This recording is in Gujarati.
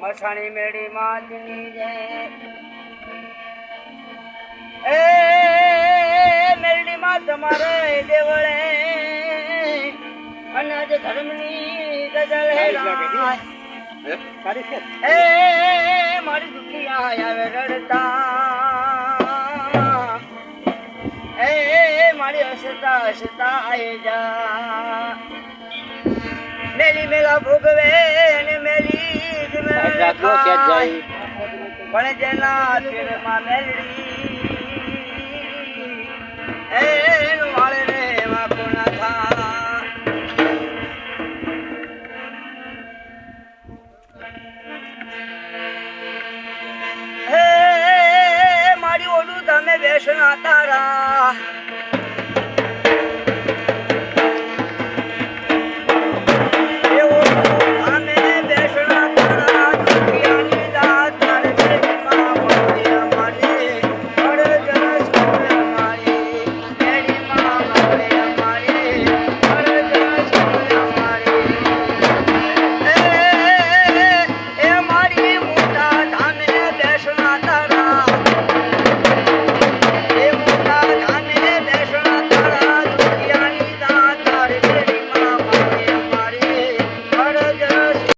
મસાણી મેળી માતની જય એ મેળી માં તમારે દેવળે અનાજ ધર્મની ગઝલ હે એ મારી દુખી આવે રડતા. એ મારી હસતા હસતા આઈ જા. મેલી મેલા ભોગવે ને મેલી પણ જેના મેલડી વાળે રે થા. હે મારી ઓલું તમે બેસના તારા.